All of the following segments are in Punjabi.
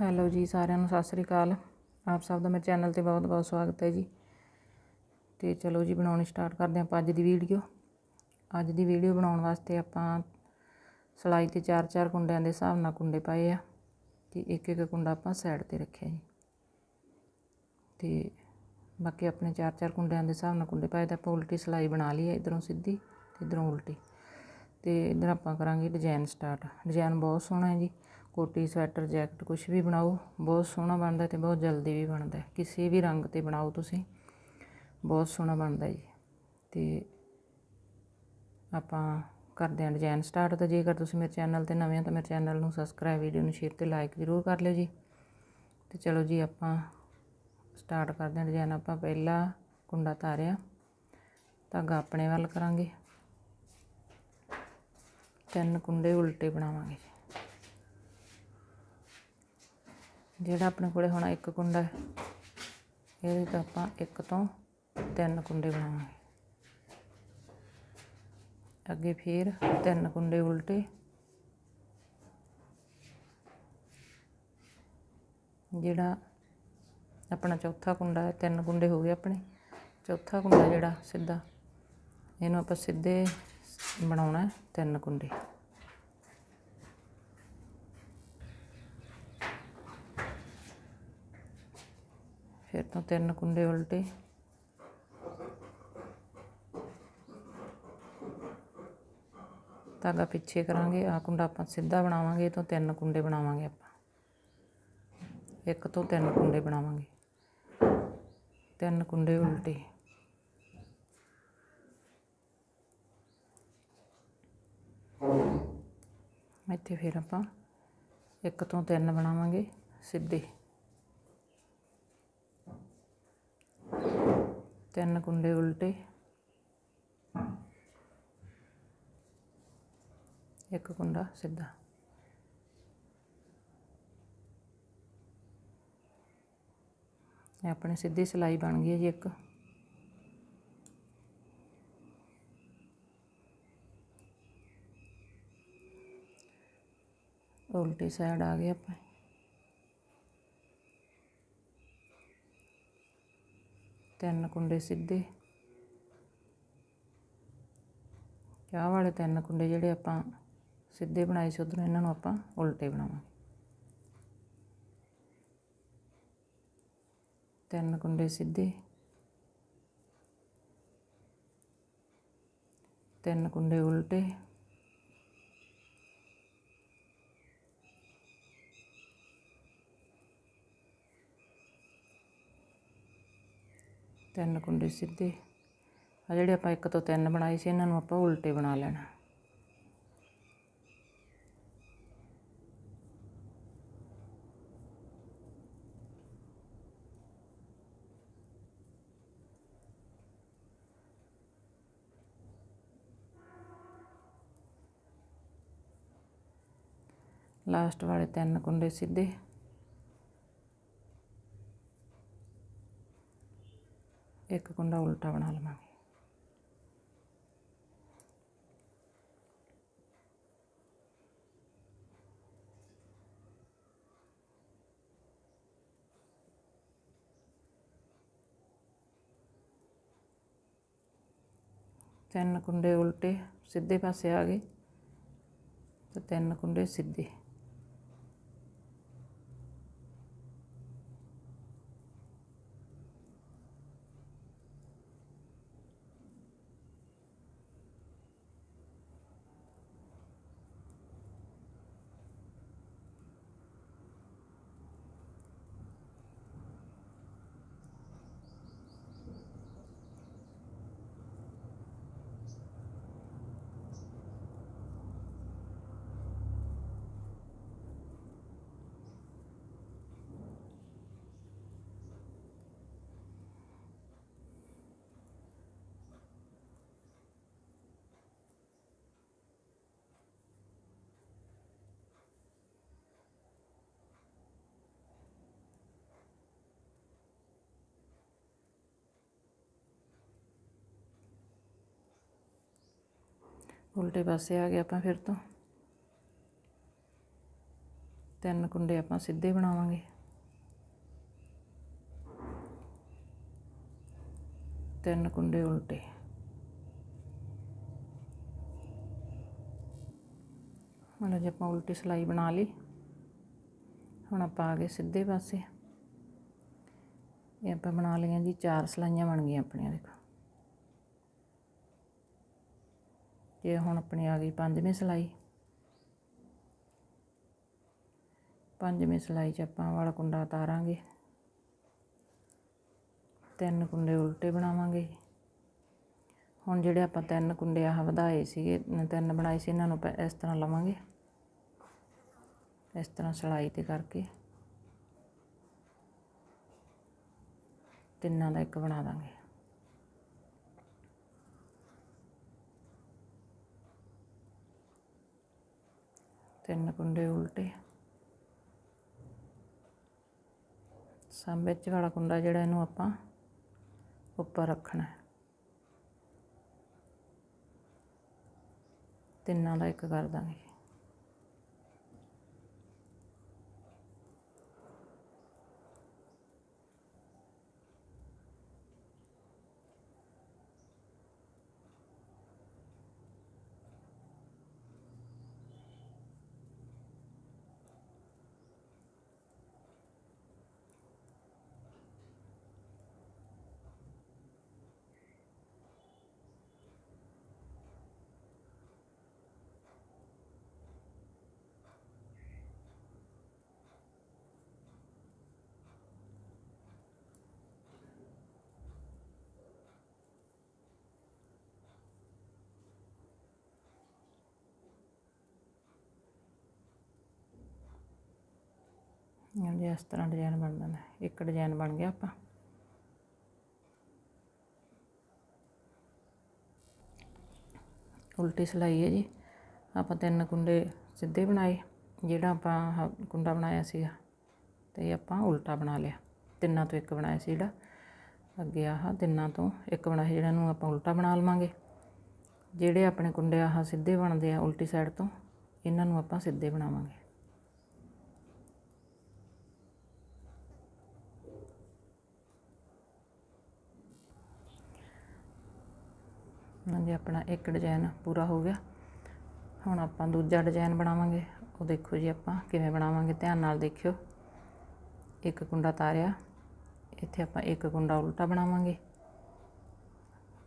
ਹੈਲੋ ਜੀ ਸਾਰਿਆਂ ਨੂੰ, ਸਤਿ ਸ੍ਰੀ ਅਕਾਲ। ਆਪ ਸਭ ਦਾ ਮੇਰੇ ਚੈਨਲ ਤੇ ਬਹੁਤ ਬਹੁਤ ਸਵਾਗਤ ਹੈ ਜੀ। ਤੇ ਚਲੋ ਜੀ, ਬਣਾਉਣੀ ਸਟਾਰਟ ਕਰਦੇ ਹਾਂ ਆਪਾਂ ਅੱਜ ਦੀ ਵੀਡੀਓ ਅੱਜ ਦੀ ਵੀਡੀਓ ਬਣਾਉਣ ਵਾਸਤੇ ਆਪਾਂ ਸਲਾਈ ਤੇ ਚਾਰ ਚਾਰ ਕੁੰਡਿਆਂ ਦੇ ਹਿਸਾਬ ਨਾਲ ਕੁੰਡੇ ਪਾਏ ਆ ਤੇ ਇੱਕ ਇੱਕ ਕੁੰਡਾ ਆਪਾਂ ਸਾਈਡ ਤੇ ਰੱਖਿਆ ਜੀ। ਤੇ ਬਾਕੀ ਆਪਣੇ ਚਾਰ ਚਾਰ ਕੁੰਡਿਆਂ ਦੇ ਹਿਸਾਬ ਨਾਲ ਕੁੰਡੇ ਪਾਏ ਤਾਂ ਆਪਾਂ ਉਲਟੀ ਸਲਾਈ ਬਣਾ ਲਈ ਹੈ ਇਧਰੋਂ ਸਿੱਧੀ ਤੇ ਇਧਰੋਂ ਉਲਟੀ। ਤੇ ਇਧਰ ਆਪਾਂ ਕਰਾਂਗੇ ਡਿਜ਼ਾਈਨ ਸਟਾਰਟ ਡਿਜ਼ਾਈਨ ਬਹੁਤ ਸੋਹਣਾ ਹੈ ਜੀ। ਕੋਟੀ ਸਵੈਟਰ, ਜੈਕਟ ਕੁਝ ਵੀ ਬਣਾਓ, ਬਹੁਤ ਸੋਹਣਾ ਬਣਦਾ ਤੇ ਬਹੁਤ ਜਲਦੀ ਵੀ ਬਣਦਾ ਕਿਸੇ ਵੀ ਰੰਗ ਤੇ ਬਣਾਓ ਤੁਸੀਂ, ਬਹੁਤ ਸੋਹਣਾ ਬਣਦਾ ਜੀ। ਤੇ ਆਪਾਂ ਕਰਦੇ ਹਾਂ ਡਿਜ਼ਾਈਨ ਸਟਾਰਟ ਤਾਂ ਜੇਕਰ ਤੁਸੀਂ ਮੇਰੇ ਚੈਨਲ ਤੇ ਨਵੇਂ ਹੋ ਤਾਂ ਮੇਰੇ ਚੈਨਲ ਨੂੰ ਸਬਸਕ੍ਰਾਈਬ ਵੀਡੀਓ ਨੂੰ ਸ਼ੇਅਰ ਤੇ ਲਾਈਕ ਜ਼ਰੂਰ ਕਰ ਲਿਓ ਜੀ। ਤੇ ਚਲੋ ਜੀ ਆਪਾਂ ਸਟਾਰਟ ਕਰਦੇ ਹਾਂ ਡਿਜ਼ਾਈਨ ਆਪਾਂ ਪਹਿਲਾ ਕੁੰਡਾ ਤਾਰਿਆ ਧਾਗਾ ਆਪਣੇ ਵੱਲ ਕਰਾਂਗੇ। ਤਿੰਨ ਕੁੰਡੇ ਉਲਟੇ ਬਣਾਵਾਂਗੇ ਜੀ ਜਿਹੜਾ ਆਪਣੇ ਕੋਲੇ ਹੁਣ ਇੱਕ ਕੁੰਡਾ ਹੈ, ਇਹਦੇ ਤੋਂ ਆਪਾਂ ਇੱਕ ਤੋਂ ਤਿੰਨ ਕੁੰਡੇ ਬਣਾਵਾਂਗੇ। ਅੱਗੇ ਫਿਰ ਤਿੰਨ ਕੁੰਡੇ ਉਲਟੇ। ਜਿਹੜਾ ਆਪਣਾ ਚੌਥਾ ਕੁੰਡਾ ਹੈ, ਤਿੰਨ ਕੁੰਡੇ ਹੋ ਗਏ ਆਪਣੇ। ਚੌਥਾ ਕੁੰਡਾ ਜਿਹੜਾ ਸਿੱਧਾ, ਇਹਨੂੰ ਆਪਾਂ ਸਿੱਧੇ ਬਣਾਉਣਾ ਤਿੰਨ ਕੁੰਡੇ। ਫਿਰ ਤੋਂ ਤਿੰਨ ਕੁੰਡੇ ਉਲਟੇ। ਧਾਗਾ ਪਿੱਛੇ ਕਰਾਂਗੇ ਆ ਕੁੰਡਾ ਆਪਾਂ ਸਿੱਧਾ ਬਣਾਵਾਂਗੇ, ਇਹ ਤੋਂ ਤਿੰਨ ਕੁੰਡੇ ਬਣਾਵਾਂਗੇ ਆਪਾਂ। ਇੱਕ ਤੋਂ ਤਿੰਨ ਕੁੰਡੇ ਬਣਾਵਾਂਗੇ। ਤਿੰਨ ਕੁੰਡੇ ਉਲਟੇ। ਇੱਥੇ ਫਿਰ ਆਪਾਂ ਇੱਕ ਤੋਂ ਤਿੰਨ ਬਣਾਵਾਂਗੇ ਸਿੱਧੇ। ਤਿੰਨ ਕੁੰਡੇ ਉਲਟੇ। ਇੱਕ ਕੁੰਡਾ ਸਿੱਧਾ। ਇਹ ਆਪਣੀ ਸਿੱਧੀ ਸਲਾਈ ਬਣ ਗਈ ਹੈ ਜੀ ਇੱਕ। ਉਲਟੀ ਸਾਈਡ ਆ ਗਏ ਆਪਾਂ। ਤਿੰਨ ਕੁੰਡੇ ਸਿੱਧੇ। ਚਾਹ ਵਾਲੇ ਤਿੰਨ ਕੁੰਡੇ ਜਿਹੜੇ ਆਪਾਂ ਸਿੱਧੇ ਬਣਾਏ ਸੀ, ਉਧਰੋਂ ਇਹਨਾਂ ਨੂੰ ਆਪਾਂ ਉਲਟੇ ਬਣਾਵਾਂਗੇ। ਤਿੰਨ ਕੁੰਡੇ ਸਿੱਧੇ। ਤਿੰਨ ਕੁੰਡੇ ਉਲਟੇ। ਤਿੰਨ ਕੁੰਡੇ ਸਿੱਧੇ। ਆ ਜਿਹੜੇ ਆਪਾਂ ਇੱਕ ਤੋਂ ਤਿੰਨ ਬਣਾਏ ਸੀ, ਇਹਨਾਂ ਨੂੰ ਆਪਾਂ ਉਲਟੇ ਬਣਾ ਲੈਣਾ। ਲਾਸਟ ਵਾਲੇ ਤਿੰਨ ਕੁੰਡੇ ਸਿੱਧੇ। ਇੱਕ ਕੁੰਡਾ ਉਲਟਾ ਬਣਾ ਲਵਾਂਗੇ ਤਿੰਨ ਕੁੰਡੇ ਉਲਟੇ ਸਿੱਧੇ ਪਾਸੇ ਆ ਗਏ ਤੇ ਤਿੰਨ ਕੁੰਡੇ ਸਿੱਧੇ ਉਲਟੇ ਪਾਸੇ ਆ ਗਏ ਆਪਾਂ ਫਿਰ ਤੋਂ। ਤਿੰਨ ਕੁੰਡੇ ਆਪਾਂ ਸਿੱਧੇ ਬਣਾਵਾਂਗੇ। ਤਿੰਨ ਕੁੰਡੇ ਉਲਟੇ। ਹੁਣ ਜੇ ਆਪਾਂ ਉਲਟੀ ਸਲਾਈ ਬਣਾ ਲਈ। ਹੁਣ ਆਪਾਂ ਆ ਗਏ ਸਿੱਧੇ ਪਾਸੇ। ਇਹ ਆਪਾਂ ਬਣਾ ਲਈਆਂ ਜੀ, ਚਾਰ ਸਲਾਈਆਂ ਬਣ ਗਈਆਂ ਆਪਣੀਆਂ, ਦੇਖੋ। ਇਹ ਹੁਣ ਆਪਣੀ ਆ ਗਈ ਪੰਜਵੀਂ ਸਲਾਈ। ਪੰਜਵੀਂ ਸਲਾਈ 'ਚ ਆਪਾਂ ਵਾਲਾ ਕੁੰਡਾ ਉਤਾਰਾਂਗੇ। ਤਿੰਨ ਕੁੰਡੇ ਉਲਟੇ ਬਣਾਵਾਂਗੇ। ਹੁਣ ਜਿਹੜੇ ਆਪਾਂ ਤਿੰਨ ਕੁੰਡੇ ਆਹ ਵਧਾਏ ਸੀਗੇ ਤਿੰਨ ਬਣਾਏ ਸੀ, ਇਹਨਾਂ ਨੂੰ ਆਪਾਂ ਇਸ ਤਰ੍ਹਾਂ ਲਵਾਂਗੇ। ਇਸ ਤਰ੍ਹਾਂ ਸਲਾਈ ਤੇ ਕਰਕੇ ਤਿੰਨਾਂ ਦਾ ਇੱਕ ਬਣਾ ਦਾਂਗੇ। ਤਿੰਨ ਕੁੰਡੇ ਉਲਟੇ। ਸਮ ਵਿੱਚ ਵਾਲਾ ਕੁੰਡਾ ਜਿਹੜਾ ਇਹਨੂੰ ਆਪਾਂ ਉੱਪਰ ਰੱਖਣਾ ਹੈ। ਤਿੰਨਾਂ ਦਾ ਇੱਕ ਕਰ ਦਾਂਗੇ। ਹਾਂਜੀ ਇਸ ਤਰ੍ਹਾਂ ਡਿਜ਼ਾਈਨ ਬਣ ਜਾਂਦਾ ਇੱਕ ਡਿਜ਼ਾਈਨ ਬਣ ਗਿਆ ਆਪਾਂ। ਉਲਟੀ ਸਿਲਾਈ ਹੈ ਜੀ। ਆਪਾਂ ਤਿੰਨ ਕੁੰਡੇ ਸਿੱਧੇ ਬਣਾਏ, ਜਿਹੜਾ ਆਪਾਂ ਕੁੰਡਾ ਬਣਾਇਆ ਸੀਗਾ, ਤੇ ਆਪਾਂ ਉਲਟਾ ਬਣਾ ਲਿਆ। ਤਿੰਨਾਂ ਤੋਂ ਇੱਕ ਬਣਾਇਆ ਸੀ ਜਿਹੜਾ। ਅੱਗੇ ਆਹ ਤਿੰਨਾਂ ਤੋਂ ਇੱਕ ਬਣਾਇਆ ਜਿਹੜਾ ਨੂੰ ਆਪਾਂ ਉਲਟਾ ਬਣਾ ਲਵਾਂਗੇ। ਜਿਹੜੇ ਆਪਣੇ ਕੁੰਡੇ ਆਹ ਸਿੱਧੇ ਬਣਦੇ ਆ ਉਲਟੀ ਸਾਈਡ ਤੋਂ, ਇਹਨਾਂ ਨੂੰ ਆਪਾਂ ਸਿੱਧੇ ਬਣਾਵਾਂਗੇ। ਹਾਂਜੀ, ਆਪਣਾ ਇੱਕ ਡਿਜ਼ਾਈਨ ਪੂਰਾ ਹੋ ਗਿਆ। ਹੁਣ ਆਪਾਂ ਦੂਜਾ ਡਿਜ਼ਾਈਨ ਬਣਾਵਾਂਗੇ। ਉਹ ਦੇਖੋ ਜੀ ਆਪਾਂ ਕਿਵੇਂ ਬਣਾਵਾਂਗੇ। ਧਿਆਨ ਨਾਲ ਦੇਖਿਓ। ਇੱਕ ਕੁੰਡਾ ਤਾਰਿਆ। ਇੱਥੇ ਆਪਾਂ ਇੱਕ ਕੁੰਡਾ ਉਲਟਾ ਬਣਾਵਾਂਗੇ।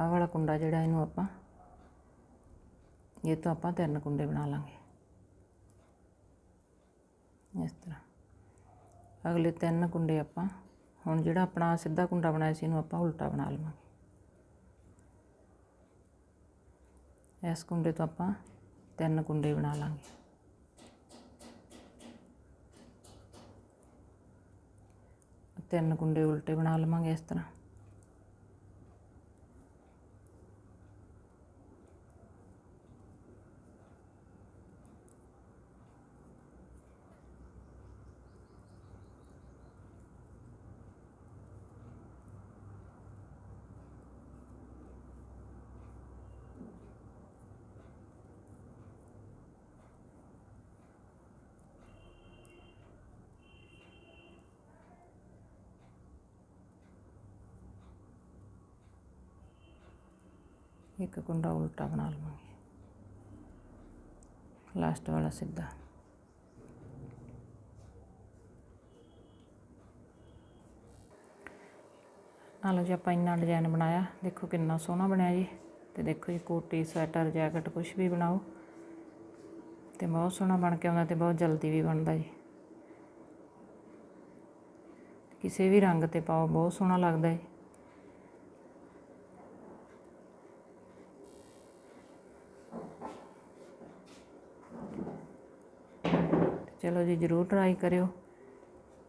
ਆਹ ਵਾਲਾ ਕੁੰਡਾ ਜਿਹੜਾ ਇਹਨੂੰ ਆਪਾਂ, ਇਹ ਤੋਂ ਆਪਾਂ ਤਿੰਨ ਕੁੰਡੇ ਬਣਾ ਲਾਂਗੇ। ਇਸ ਤਰ੍ਹਾਂ। ਅਗਲੇ ਤਿੰਨ ਕੁੰਡੇ ਆਪਾਂ, ਹੁਣ ਜਿਹੜਾ ਆਪਣਾ ਸਿੱਧਾ ਕੁੰਡਾ ਬਣਾਇਆ ਸੀ, ਇਹਨੂੰ ਆਪਾਂ ਉਲਟਾ ਬਣਾ ਲਵਾਂਗੇ। ਇਸ ਕੁੰਡੇ ਤੋਂ ਆਪਾਂ ਤਿੰਨ ਕੁੰਡੇ ਬਣਾ ਲਾਂਗੇ। ਤਿੰਨ ਕੁੰਡੇ ਉਲਟੇ ਬਣਾ ਲਵਾਂਗੇ ਇਸ ਤਰ੍ਹਾਂ। ਇੱਕ ਕੁੰਡਾ ਉਲਟਾ ਬਣਾ ਲਵਾਂਗੇ। ਲਾਸਟ ਵਾਲਾ ਸਿੱਧਾ। ਆ ਲਓ ਜੀ ਆਪਾਂ ਇੰਨਾ ਡਿਜ਼ਾਈਨ ਬਣਾਇਆ, ਦੇਖੋ ਕਿੰਨਾ ਸੋਹਣਾ ਬਣਿਆ ਜੀ। ਤੇ ਦੇਖੋ ਜੀ, ਕੋਟੀ, ਸਵੈਟਰ, ਜੈਕਟ ਕੁਝ ਵੀ ਬਣਾਓ। ਤੇ ਬਹੁਤ ਸੋਹਣਾ ਬਣ ਕੇ ਆਉਂਦਾ ਤੇ ਬਹੁਤ ਜਲਦੀ ਵੀ ਬਣਦਾ ਜੀ। ਕਿਸੇ ਵੀ ਰੰਗ ਤੇ ਪਾਓ, ਬਹੁਤ ਸੋਹਣਾ ਲੱਗਦਾ ਹੈ ਚਲੋ ਜੀ ਜਰੂਰ ਟਰਾਈ ਕਰਿਓ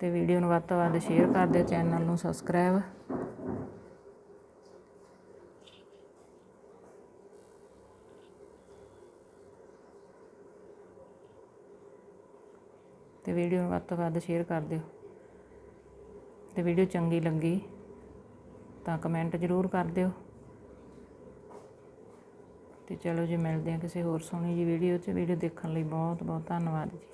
ਤੇ ਵੀਡੀਓ ਨੂੰ ਵੱਧ ਤੋਂ ਵੱਧ ਸ਼ੇਅਰ ਕਰ ਦਿਓ ਚੈਨਲ ਨੂੰ ਸਬਸਕ੍ਰਾਈਬ ਤੇ ਵੀਡੀਓ ਨੂੰ ਵੱਧ ਤੋਂ ਵੱਧ ਸ਼ੇਅਰ ਕਰ ਦਿਓ। ਤੇ ਵੀਡੀਓ ਚੰਗੀ ਲੱਗੀ ਤਾਂ ਕਮੈਂਟ ਜ਼ਰੂਰ ਕਰ ਦਿਓ। ਤੇ ਚਲੋ ਜੀ ਮਿਲਦੇ ਹਾਂ ਕਿਸੇ ਹੋਰ ਸੋਹਣੀ ਜੀ ਵੀਡੀਓ 'ਚ। ਵੀਡੀਓ ਦੇਖਣ ਲਈ ਬਹੁਤ ਬਹੁਤ ਧੰਨਵਾਦ ਜੀ।